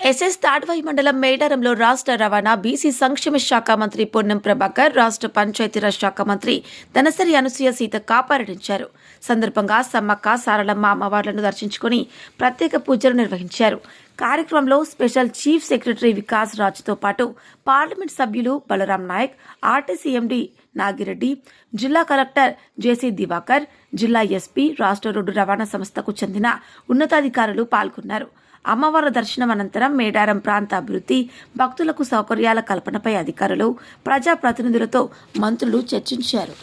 SS Tadvai మండలం మేడారంలో రాష్ట్ర రవాణా బీసీ సంక్షేమ శాఖ మంత్రి పొన్నం ప్రభాకర్ రాష్ట్ర పంచాయతీరాజ్ శాఖ మంత్రి ధనసరి అనసూయ సీతక్క పర్యటించారు సందర్భంగా సమ్మక్క సారలమ్మ అమ్మవార్లను దర్శించుకుని ప్రత్యేక పూజలు నిర్వహించారు. కార్యక్రమంలో స్పెషల్ చీఫ్ సెక్రటరీ వికాస్ రాజ్తో పాటు పార్లమెంట్ సభ్యులు బలరాం నాయక్ ఆర్టీసీ ఎండి నాగిరెడ్డి జిల్లా కలెక్టర్ జేసీ దివాకర్ జిల్లా ఎస్పీ రాష్ట్ర రోడ్డు రవాణా సంస్థకు చెందిన ఉన్నతాధికారులు పాల్గొన్నారు. అమ్మవారి దర్శనం అనంతరం మేడారం ప్రాంత అభివృద్ధి భక్తులకు సౌకర్యాల కల్పనపై అధికారులు ప్రజాప్రతినిధులతో మంత్రులు చర్చించారు.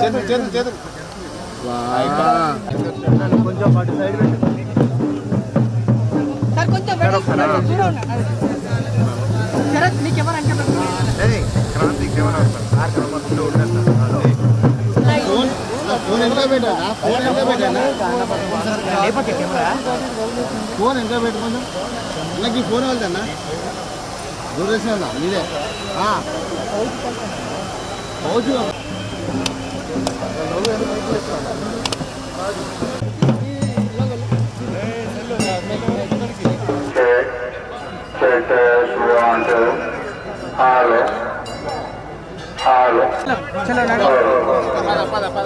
చేతులు చేతులు చేతులు సార్ కొంచెం వెనక్కి దూరం ఉండండి. Sharath Kranthi camera phone phone ఎంత పెట్టా ఫోన్ ఎంత పెట్టా ఫోన్ ఎంత పెట్టు కొంచెం నాకు ఫోన్ వెళ్తానా దూరేసిన మీదే పౌచ్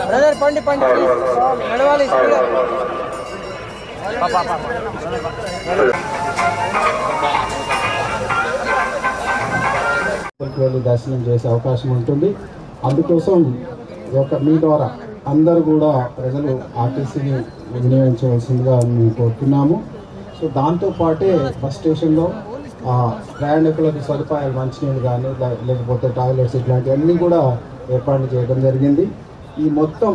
బ్రదర్ పండి పండి నడవాలి వెళ్ళి దర్శనం చేసే అవకాశం ఉంటుంది. అందుకోసం యొక్క మీ ద్వారా అందరూ కూడా ప్రజలు ఆర్టీసీని వినియోగించవలసిందిగా మేము కోరుతున్నాము. సో దాంతోపాటే బస్ స్టేషన్లో ప్రయాణికులకు సదుపాయాలు మంచినీళ్ళు కానీ లేకపోతే టాయిలెట్స్ ఇట్లాంటివన్నీ కూడా ఏర్పాటు చేయడం జరిగింది. ఈ మొత్తం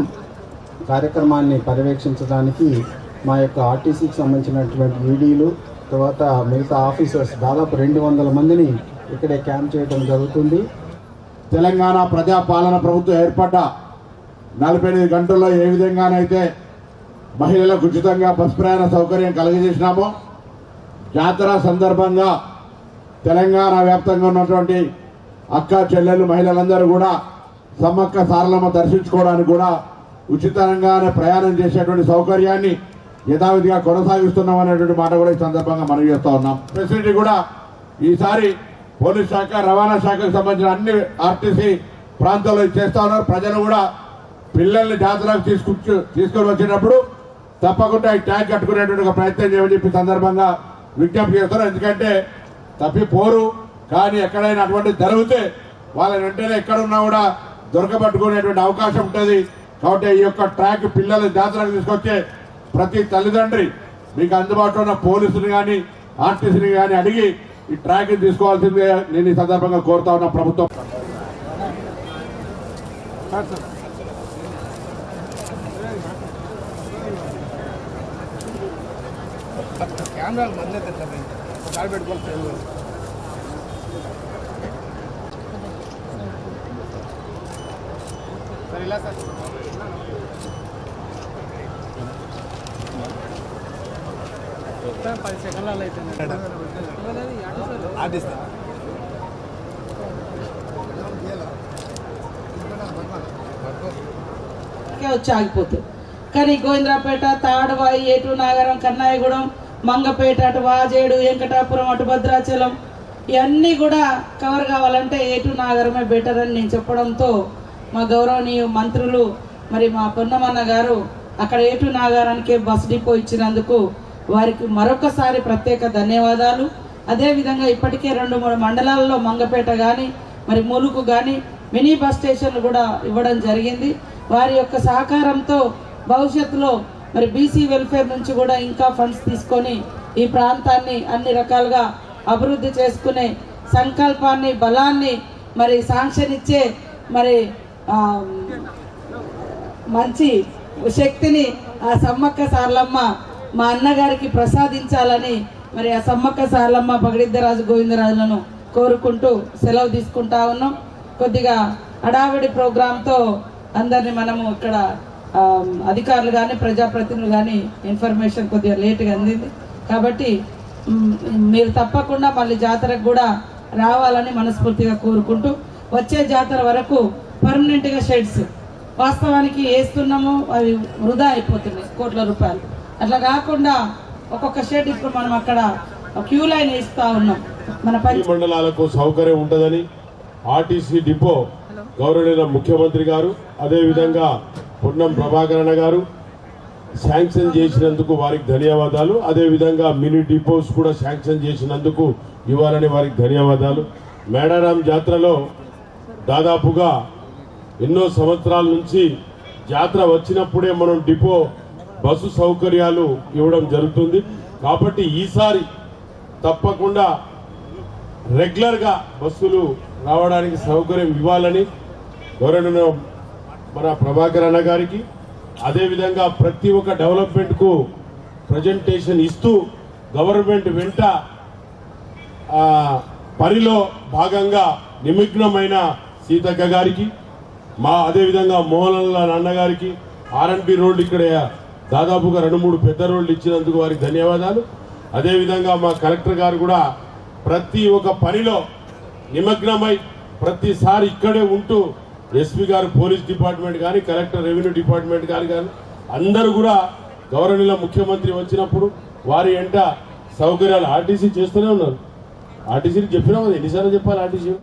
కార్యక్రమాన్ని పర్యవేక్షించడానికి మా యొక్క ఆర్టీసీకి సంబంధించినటువంటి ఈడీలు తర్వాత మిగతా ఆఫీసర్స్ దాదాపు రెండు వందల మందిని ఇక్కడే క్యాంప్ చేయడం జరుగుతుంది. తెలంగాణ ప్రజాపాలన ప్రభుత్వం ఏర్పడ్డ నలభై ఐదు గంటల్లో ఏ విధంగానైతే మహిళలకు ఉచితంగా బస్ ప్రయాణ సౌకర్యం కలుగజేసినామో జాతర సందర్భంగా తెలంగాణ వ్యాప్తంగా ఉన్నటువంటి అక్క చెల్లెలు మహిళలందరూ కూడా సమ్మక్క సారలమ్మ దర్శించుకోవడానికి కూడా ఉచితంగానే ప్రయాణం చేసేటువంటి సౌకర్యాన్ని యథావిధిగా కొనసాగిస్తున్నాం అనేటువంటి మాట కూడా ఈ సందర్భంగా మనం చేస్తూ ఉన్నాం. ఫెసిలిటీ కూడా ఈసారి పోలీస్ శాఖ రవాణా శాఖకు సంబంధించిన అన్ని ఆర్టీసీ ప్రాంతాల్లో చేస్తూ ఉన్నారు. ప్రజలు కూడా పిల్లల్ని జాతరకు తీసుకు తీసుకొని వచ్చేటప్పుడు తప్పకుండా ఈ ట్యాగ్ కట్టుకునేటువంటి ఒక ప్రయత్నం చేయమని చెప్పి సందర్భంగా విజ్ఞప్తి చేస్తారు. ఎందుకంటే తప్పిపోరు కానీ ఎక్కడైనా అటువంటి జరిగితే వాళ్ళని వెంటనే ఎక్కడున్నా కూడా దొరకబట్టుకునేటువంటి అవకాశం ఉంటుంది. కాబట్టి ఈ యొక్క ట్రాక్ పిల్లల జాతరకు తీసుకొచ్చే ప్రతి తల్లిదండ్రి మీకు అందుబాటులో ఉన్న పోలీసుని కానీ ఆర్టీసీని కానీ అడిగి ఈ ట్రాక్ తీసుకోవాల్సిందే నేను ఈ సందర్భంగా కోరుతా ఉన్న ప్రభుత్వం. కెమెరాలు మందే తెచ్చాను కాలు పెట్టుకొని సేవ్ సార్ ఇలా సార్. పది సెకండ్లలో అయిపోయింది. ఆర్టిస్ట్? వచ్చి ఆగిపోతాయి కానీ గోవిందరాపేట తాడువాయి ఏటు నాగరం కన్నాయగూడెం మంగపేట అటు వాజేడు వెంకటాపురం అటు భద్రాచలం ఇవన్నీ కూడా కవర్ కావాలంటే ఏటు నాగరమే బెటర్ అని నేను చెప్పడంతో మా గౌరవనీయ మంత్రులు మరి మా పొన్నమన్న గారు అక్కడ ఏటు నాగారానికే బస్ డిపో ఇచ్చినందుకు వారికి మరొకసారి ప్రత్యేక ధన్యవాదాలు. అదేవిధంగా ఇప్పటికే రెండు మూడు మండలాల్లో మంగపేట కానీ మరి ములుకు కానీ మినీ బస్ స్టేషన్లు కూడా ఇవ్వడం జరిగింది. వారి యొక్క సహకారంతో భవిష్యత్తులో మరి బీసీ వెల్ఫేర్ నుంచి కూడా ఇంకా ఫండ్స్ తీసుకొని ఈ ప్రాంతాన్ని అన్ని రకాలుగా అభివృద్ధి చేసుకునే సంకల్పాన్ని బలాన్ని మరి శాంక్షన్ ఇచ్చే మరి మంచి శక్తిని ఆ సమ్మక్క సార్లమ్మ మా అన్నగారికి ప్రసాదించాలని మరి ఆ సమ్మక్క సార్లమ్మ పగడిద్దరాజు గోవిందరాజులను కోరుకుంటూ సెలవు తీసుకుంటా ఉన్నాం. కొద్దిగా హడావిడి ప్రోగ్రాంతో అందరిని మనము ఇక్కడ అధికారులు కానీ ప్రజాప్రతినిధులు కానీ ఇన్ఫర్మేషన్ కొద్దిగా లేట్గా అందింది. కాబట్టి మీరు తప్పకుండా మళ్ళీ జాతరకు కూడా రావాలని మనస్ఫూర్తిగా కోరుకుంటూ వచ్చే జాతర వరకు పర్మనెంట్గా షెడ్స్ వాస్తవానికి వేస్తున్నాము అవి వృధా అయిపోతున్నాయి కోట్ల రూపాయలు. అట్లా కాకుండా ఒక్కొక్క షెడ్ ఇప్పుడు మనం అక్కడ క్యూ లైన్ వేస్తూ ఉన్నాం. మన పంచ మండలాలకు సౌకర్యం ఉంటుందని ఆర్టీసీ డిపో గౌరవనీయ ముఖ్యమంత్రి గారు అదేవిధంగా పున్నం ప్రభాకరణ గారు శాంక్షన్ చేసినందుకు వారికి ధన్యవాదాలు. అదేవిధంగా మినీ డిపోస్ కూడా శాంక్షన్ చేసినందుకు ఇవ్వాలని వారికి ధన్యవాదాలు. మేడారాం జాతరలో దాదాపుగా ఎన్నో సంవత్సరాల నుంచి జాతర వచ్చినప్పుడే మనం డిపో బస్సు సౌకర్యాలు ఇవ్వడం జరుగుతుంది. కాబట్టి ఈసారి తప్పకుండా రెగ్యులర్గా బస్సులు రావడానికి సౌకర్యం ఇవ్వాలని గౌరవ మన ప్రభాకర్ అన్న గారికి అదేవిధంగా ప్రతి ఒక్క డెవలప్మెంట్కు ప్రజెంటేషన్ ఇస్తూ గవర్నమెంట్ వెంట పనిలో భాగంగా నిమగ్నమైన సీతక్క గారికి మా అదేవిధంగా మోహన్లాల్ నాన్న గారికి ఆర్ఎన్బి రోడ్లు ఇక్కడ దాదాపుగా రెండు మూడు పెద్ద రోడ్లు ఇచ్చినందుకు వారికి ధన్యవాదాలు. అదేవిధంగా మా కలెక్టర్ గారు కూడా ప్రతి ఒక్క పనిలో నిమగ్నమై ప్రతిసారి ఇక్కడే ఉంటూ ఎస్పీ గారు పోలీస్ డిపార్ట్మెంట్ కానీ కలెక్టర్ రెవెన్యూ డిపార్ట్మెంట్ కానీ కానీ అందరూ కూడా గౌరవనీయుల ముఖ్యమంత్రి వచ్చినప్పుడు వారి ఎంట సౌకర్యాలు ఆర్టీసీ చేస్తూనే ఉన్నారు. ఆర్టీసీకి చెప్పినాం అది ఎన్నిసార్లు చెప్పాలి ఆర్టీసీ?